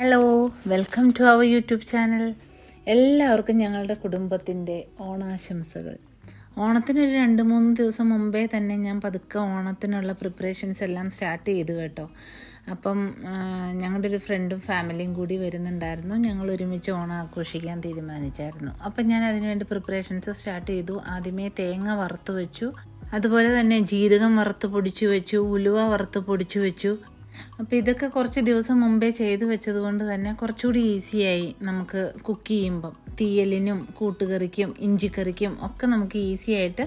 Hello welcome to our YouTube channel എല്ലാവർക്കും ഞങ്ങളുടെ കുടുംബത്തിന്റെ ഓണാശംസകൾ. ഓണത്തിനൊരു രണ്ട് മൂന്ന് ദിവസം മുമ്പേ തന്നെ ഞാൻ പതുക്കെ ഓണത്തിനുള്ള പ്രിപ്പറേഷൻസ് എല്ലാം സ്റ്റാർട്ട് ചെയ്തു കേട്ടോ. അപ്പം ഞങ്ങളുടെ ഒരു ഫ്രണ്ടും ഫാമിലിയും കൂടി വരുന്നുണ്ടായിരുന്നു. ഞങ്ങൾ ഒരുമിച്ച് ഓണം ആഘോഷിക്കാൻ തീരുമാനിച്ചായിരുന്നു. അപ്പം ഞാൻ അതിനുവേണ്ടി പ്രിപ്പറേഷൻസ് സ്റ്റാർട്ട് ചെയ്തു. ആദ്യമേ തേങ്ങ വറുത്ത് വെച്ചു. അതുപോലെ തന്നെ ജീരകം വറുത്ത് പൊടിച്ചു വെച്ചു ഉലുവ വറുത്ത് പൊടിച്ചു വെച്ചു. അപ്പോൾ ഇതൊക്കെ കുറച്ച് ദിവസം മുമ്പേ ചെയ്തു വെച്ചത് കൊണ്ട് തന്നെ കുറച്ചുകൂടി ഈസിയായി നമുക്ക് കുക്ക് ചെയ്യുമ്പം. തീയലിനും കൂട്ടുകറിക്കും ഇഞ്ചിക്കറിക്കും ഒക്കെ നമുക്ക് ഈസി ആയിട്ട്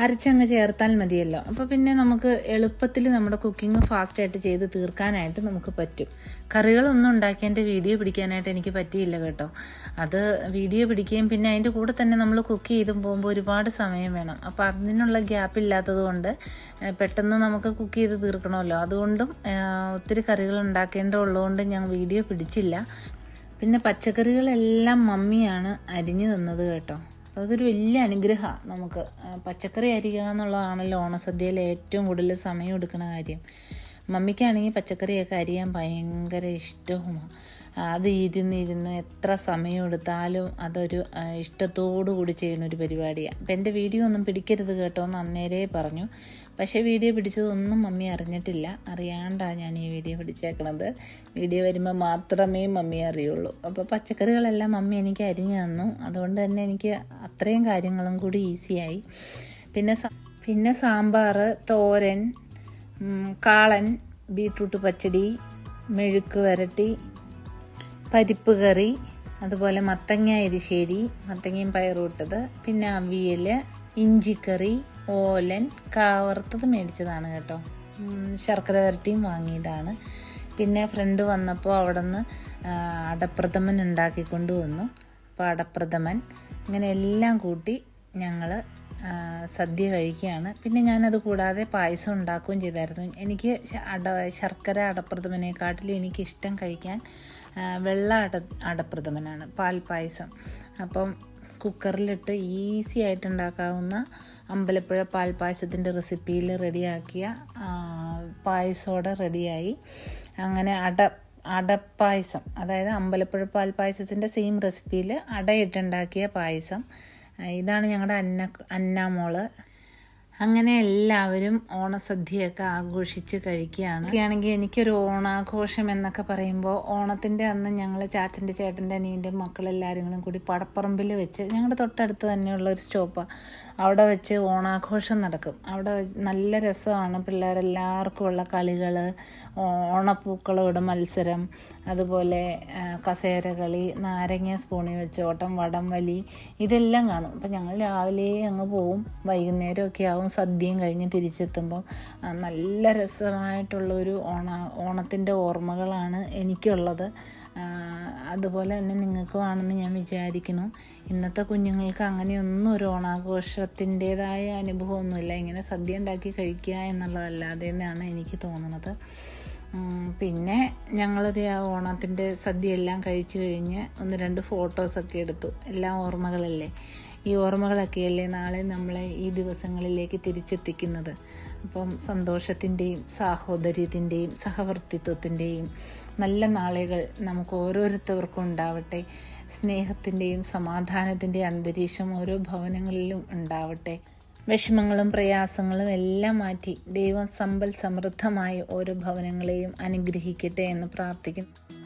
അരച്ചങ്ങ് ചേർത്താൽ മതിയല്ലോ. അപ്പോൾ പിന്നെ നമുക്ക് എളുപ്പത്തിൽ നമ്മുടെ കുക്കിംഗ് ഫാസ്റ്റായിട്ട് ചെയ്ത് തീർക്കാനായിട്ട് നമുക്ക് പറ്റും. കറികളൊന്നും ഉണ്ടാക്കിയതിന്റെ വീഡിയോ പിടിക്കാനായിട്ട് എനിക്ക് പറ്റിയില്ല കേട്ടോ. അത് വീഡിയോ പിടിക്കുകയും പിന്നെ അതിന്റെ കൂടെ തന്നെ നമ്മൾ കുക്ക് ചെയ്തും പോകുമ്പോൾ ഒരുപാട് സമയം വേണം. അപ്പോൾ അതിനുള്ള ഗ്യാപ്പ് ഇല്ലാത്തത് കൊണ്ട് പെട്ടെന്ന് നമുക്ക് കുക്ക് ചെയ്ത് തീർക്കണമല്ലോ. അതുകൊണ്ടും ഒത്തിരി കറികൾ ഉണ്ടാക്കേണ്ട ഉള്ളതുകൊണ്ട് ഞാൻ വീഡിയോ പിടിച്ചില്ല. പിന്നെ പച്ചക്കറികളെല്ലാം മമ്മിയാണ് അരിഞ്ഞു തന്നത് കേട്ടോ. അപ്പോൾ അതൊരു വലിയ അനുഗ്രഹമാണ് നമുക്ക്. പച്ചക്കറി അരിയുക എന്നുള്ളതാണല്ലോ ഓണസദ്യയിൽ ഏറ്റവും കൂടുതൽ സമയം എടുക്കുന്ന കാര്യം. മമ്മിക്കാണെങ്കിൽ പച്ചക്കറിയൊക്കെ അരിയാൻ ഭയങ്കര ഇഷ്ടവുമാണ് അത് ഇരുന്നിരുന്ന് ഇരുന്ന് എത്ര സമയം എടുത്താലും അതൊരു ഇഷ്ടത്തോടു കൂടി ചെയ്യുന്ന ഒരു പരിപാടിയാണ് അപ്പം എന്റെ വീഡിയോ ഒന്നും പിടിക്കരുത് കേട്ടോ എന്ന് അന്നേരേ പറഞ്ഞു. പക്ഷേ വീഡിയോ പിടിച്ചതൊന്നും മമ്മി അറിഞ്ഞിട്ടില്ല. അറിയാണ്ടാണ് ഞാൻ ഈ വീഡിയോ പിടിച്ചേക്കണത്. വീഡിയോ വരുമ്പോൾ മാത്രമേ മമ്മി അറിയുള്ളൂ. അപ്പോൾ പച്ചക്കറികളെല്ലാം മമ്മി എനിക്ക് അരിഞ്ഞു തന്നു. അതുകൊണ്ട് തന്നെ എനിക്ക് അത്രയും കാര്യങ്ങളും കൂടി ഈസിയായി. പിന്നെ പിന്നെ സാമ്പാർ തോരൻ കാളൻ ബീട്രൂട്ട് പച്ചടി മെഴുക്ക് വരട്ടി പരിപ്പ് കറി അതുപോലെ മത്തങ്ങ എരിശ്ശേരി മത്തങ്ങയും പയറൂട്ടത് പിന്നെ അവിയൽ ഇഞ്ചിക്കറി ഓലൻ കാവറുത്തത് മേടിച്ചതാണ് കേട്ടോ. ശർക്കര വരട്ടിയും വാങ്ങിയതാണ്. പിന്നെ ഫ്രണ്ട് വന്നപ്പോൾ അവിടെ നിന്ന് അടപ്രഥമൻ ഉണ്ടാക്കിക്കൊണ്ട് വന്നു. അപ്പോൾ അടപ്രഥമൻ ഇങ്ങനെ എല്ലാം കൂട്ടി ഞങ്ങൾ സദ്യ കഴിക്കുകയാണ്. പിന്നെ ഞാനത് കൂടാതെ പായസം ഉണ്ടാക്കുകയും ചെയ്തായിരുന്നു. എനിക്ക് അട ശർക്കര അടപ്രഥമനെക്കാട്ടിൽ എനിക്കിഷ്ടം കഴിക്കാൻ വെള്ള അട അടപ്രഥമനാണ് പാൽപ്പായസം പായസം അപ്പം കുക്കറിലിട്ട് ഈസി ആയിട്ട് ഉണ്ടാക്കാവുന്ന അമ്പലപ്പുഴ പാൽപ്പായസത്തിന്റെ റെസിപ്പിയിൽ റെഡിയാക്കിയ പായസോടെ റെഡിയായി. അങ്ങനെ അട അടപ്പായസം അതായത് അമ്പലപ്പുഴ പാൽപ്പായസത്തിന്റെ സെയിം റെസിപ്പിയിൽ അടയിട്ടുണ്ടാക്കിയ പായസം. ഇതാണ് ഞങ്ങളുടെ അന്ന അന്നാമോൾ അങ്ങനെ എല്ലാവരും ഓണസദ്യയൊക്കെ ആഘോഷിച്ച് കഴിക്കുകയാണ്. ഒക്കെയാണെങ്കിൽ എനിക്കൊരു ഓണാഘോഷം എന്നൊക്കെ പറയുമ്പോൾ ഓണത്തിന്റെ അന്ന് ഞങ്ങൾ ചാച്ചന്റെ ചേട്ടന്റെ അനിയന്റെ മക്കളെല്ലാവരും കൂടെ പടപ്പറമ്പിൽ വെച്ച് ഞങ്ങളുടെ തൊട്ടടുത്ത് തന്നെയുള്ള ഒരു സ്റ്റോപ്പാണ് അവിടെ വെച്ച് ഓണാഘോഷം നടക്കും. അവിടെ വെച്ച് നല്ല രസമാണ് പിള്ളേരെല്ലാവർക്കും ഉള്ള കളികൾ ഓണപ്പൂക്കളോട് മത്സരം. അതുപോലെ കസേരകളി നാരങ്ങ സ്പൂണി വെച്ച് ഓട്ടം വടം വലി ഇതെല്ലാം കാണും. അപ്പം ഞങ്ങൾ രാവിലെ അങ്ങ് പോവും. വൈകുന്നേരമൊക്കെ ആവും. സദ്യയും കഴിഞ്ഞ് തിരിച്ചെത്തുമ്പം നല്ല രസമായിട്ടുള്ളൊരു ഓണ ഓണത്തിന്റെ ഓർമ്മകളാണ് എനിക്കുള്ളത്. അതുപോലെ തന്നെ നിങ്ങൾക്കും ആണെന്ന് ഞാൻ വിചാരിക്കുന്നു. ഇന്നത്തെ കുഞ്ഞുങ്ങൾക്ക് അങ്ങനെയൊന്നും ഒരു ഓണാഘോഷത്തിന്റെതായ അനുഭവമൊന്നുമില്ല. ഇങ്ങനെ സദ്യ ഉണ്ടാക്കി കഴിക്കുക എന്നുള്ളതല്ലാതെ എന്നാണ് എനിക്ക് തോന്നുന്നത്. പിന്നെ ഞങ്ങളത് ആ ഓണത്തിന്റെ സദ്യ എല്ലാം കഴിച്ചു കഴിഞ്ഞ് ഒന്ന് രണ്ട് ഫോട്ടോസൊക്കെ എടുത്തു. എല്ലാം ഓർമ്മകളല്ലേ? ഈ ഓർമ്മകളൊക്കെയല്ലേ നാളെ നമ്മളെ ഈ ദിവസങ്ങളിലേക്ക് തിരിച്ചെത്തിക്കുന്നത്? അപ്പം സന്തോഷത്തിന്റെയും സാഹോദര്യത്തിന്റെയും സഹവർത്തിത്വത്തിന്റെയും നല്ല നാളുകൾ നമുക്ക് ഓരോരുത്തർക്കും ഉണ്ടാവട്ടെ. സ്നേഹത്തിന്റെയും സമാധാനത്തിന്റെയും അന്തരീക്ഷം ഓരോ ഭവനങ്ങളിലും ഉണ്ടാവട്ടെ. വിഷമങ്ങളും പ്രയാസങ്ങളും എല്ലാം മാറ്റി ദൈവം സമ്പൽ സമൃദ്ധമായി ഓരോ ഭവനങ്ങളെയും അനുഗ്രഹിക്കട്ടെ എന്ന് പ്രാർത്ഥിക്കുന്നു.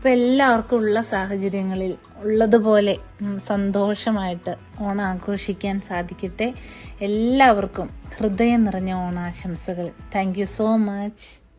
അപ്പോൾ എല്ലാവർക്കും ഉള്ള സാഹചര്യങ്ങളിൽ ഉള്ളതുപോലെ സന്തോഷമായിട്ട് ഓണം ആഘോഷിക്കാൻ സാധിക്കട്ടെ. എല്ലാവർക്കും ഹൃദയം നിറഞ്ഞ ഓണാശംസകൾ. Thank so much